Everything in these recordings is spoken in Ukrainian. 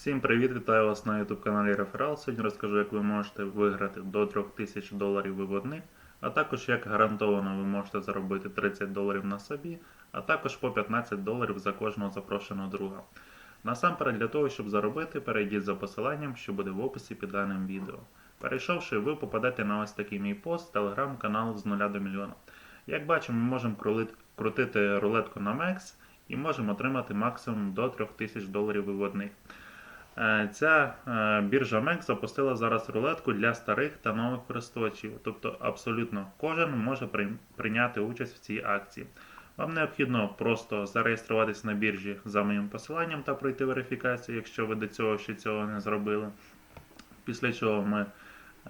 Всім привіт, вітаю вас на YouTube каналі Реферал. Сьогодні розкажу, як ви можете виграти до 3000 доларів виводних, а також як гарантовано ви можете заробити 30 доларів на собі, а також по 15 доларів за кожного запрошеного друга. Насамперед, для того, щоб заробити, перейдіть за посиланням, що буде в описі під даним відео. Перейшовши, ви попадете на ось такий мій пост, телеграм-канал з 0 до мільйона. Як бачимо, ми можемо крутити рулетку на Max і можемо отримати максимум до 3000 доларів виводних. Е, Ця е, біржа MEX запустила зараз рулетку для старих та нових користувачів. Тобто абсолютно кожен може прийняти участь в цій акції. Вам необхідно просто зареєструватись на біржі за моїм посиланням та пройти верифікацію, якщо ви до цього ще цього не зробили. Після чого ми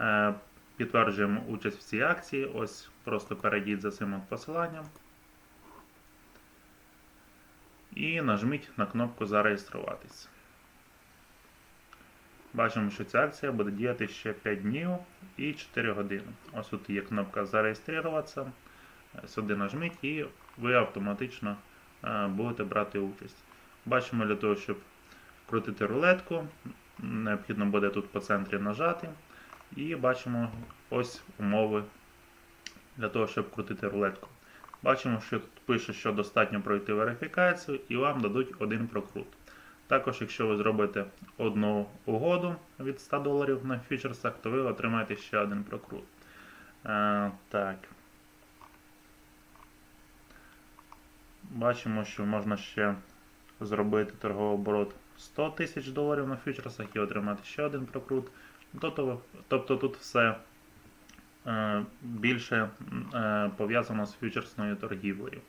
е, підтверджуємо участь в цій акції. Ось просто перейдіть за цим посиланням. І нажміть на кнопку Зареєструватись. Бачимо, що ця акція буде діяти ще 5 днів і 4 години. Ось тут є кнопка Зареєструватися. Сюди нажміть і ви автоматично е, будете брати участь. Бачимо, для того, щоб крутити рулетку, необхідно буде тут по центрі нажати. І бачимо ось умови для того, щоб крутити рулетку. Бачимо, що тут пише, що достатньо пройти верифікацію і вам дадуть один прокрут. Також, якщо ви зробите одну угоду від 100 доларів на фьючерсах, то ви отримаєте ще один прокрут. Е, так. Бачимо, що можна ще зробити торговий оборот 100 тисяч доларів на фьючерсах і отримати ще один прокрут. Тобто, тобто тут все е, більше е, пов'язано з фьючерсною торгівлею.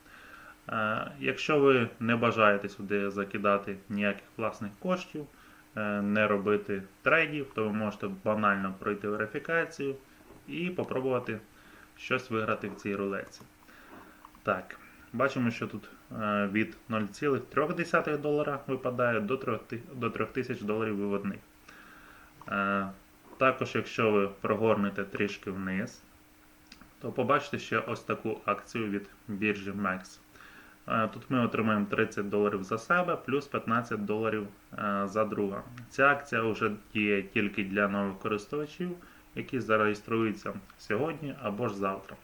Е, Якщо ви не бажаєте сюди закидати ніяких власних коштів, е, не робити трейдів, то ви можете банально пройти верифікацію і попробувати щось виграти в цій рулетці. Так, бачимо, що тут е, від 0,3 долара випадає до 3 ти- до 3000 доларів виводних. Також, якщо ви прогорнете трішки вниз, то побачите ще ось таку акцію від біржі Max. Е, Тут ми отримаємо 30 доларів за себе, плюс 15 доларів е, за друга. Ця акція вже діє тільки для нових користувачів, які зареєструються сьогодні або ж завтра.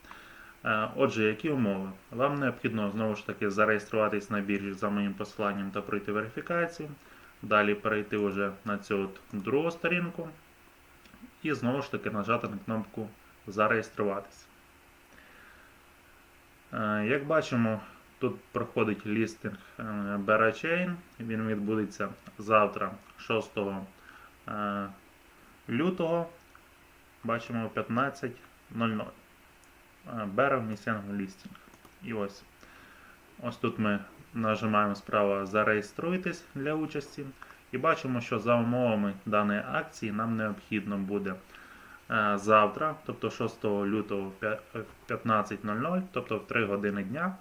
Е, Отже, які умови? Вам необхідно знову ж таки зареєструватись на біржі за моїм посиланням та пройти верифікацію. Далі перейти вже на цю от другу сторінку і знову ж таки нажати на кнопку Зареєструватись. Е, Як бачимо, тут проходить лістинг е, Berachain. Він відбудеться завтра, 6 е, лютого. Бачимо о 15.00. Бера Missing Listing. І ось. Ось тут ми нажимаємо справа Зареєструйтесь для участі. І бачимо, що за умовами даної акції нам необхідно буде е, завтра, тобто 6 лютого в 15.00, тобто в 3 години дня,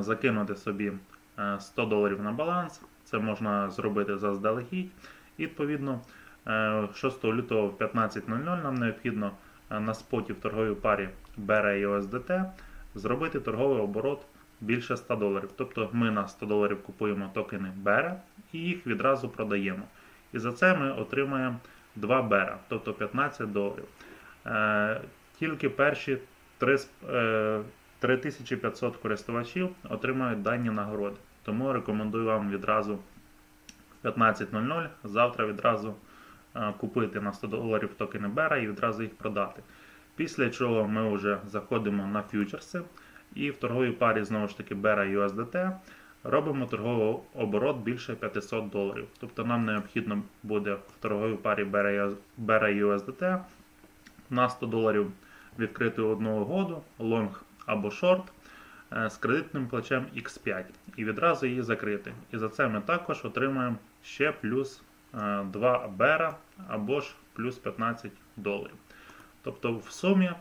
закинути собі е, 100 доларів на баланс. Це можна зробити заздалегідь. І відповідно е, 6 лютого в 15.00 нам необхідно е, на споті в торговій парі BERA і USDT зробити торговий оборот більше 100 доларів. Тобто ми на 100 доларів купуємо токени BERA і їх відразу продаємо. І за це ми отримаємо 2 BERA, тобто 15 доларів. Е, Тільки перші 3, з- е, 3500 користувачів отримають дані нагороди. Тому рекомендую вам відразу в 15.00 завтра відразу е, купити на 100 доларів токени Бера і відразу їх продати. Після чого ми вже заходимо на фьючерси і в торговій парі знову ж таки Бера USDT робимо торговий оборот більше 500 доларів. Тобто нам необхідно буде в торговій парі Bera USDT на 100 доларів відкрити одну угоду, лонг або шорт е, з кредитним плечем X5 і відразу її закрити. І за це ми також отримаємо ще плюс е, 2 бера або ж плюс 15 доларів. Тобто в сумі е,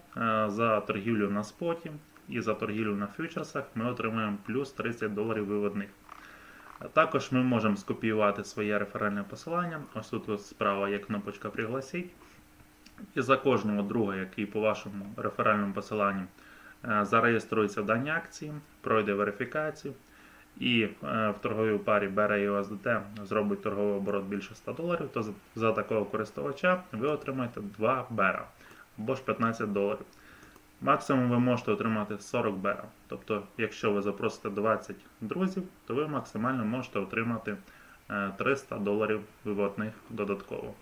за торгівлю на споті і за торгівлю на фьючерсах ми отримаємо плюс 30 доларів виводних. Також ми можемо скопіювати своє реферальне посилання. Ось тут справа є кнопочка Пригласіть. І за кожного друга, який по вашому реферальному посиланню е, зареєструється в даній акції, пройде верифікацію і е, в торговій парі бере і USDT зробить торговий оборот більше 100 доларів, то за, такого користувача ви отримаєте 2 бера або ж 15 доларів. Максимум ви можете отримати 40 бера. Тобто, якщо ви запросите 20 друзів, то ви максимально можете отримати е, 300 доларів виводних додатково.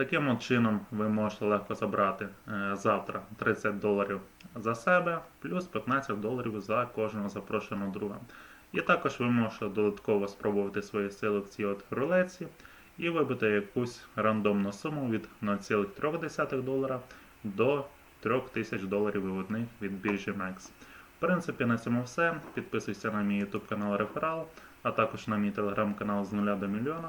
Таким чином ви можете легко забрати е, завтра 30 доларів за себе, плюс 15 доларів за кожного запрошеного друга. І також ви можете додатково спробувати свої сили в цій от рулетці і вибити якусь рандомну суму від 0,3 долара до 3000 доларів виводних від біржі MEX. В принципі, на цьому все. Підписуйся на мій YouTube канал Реферал, а також на мій телеграм-канал з нуля до мільйона.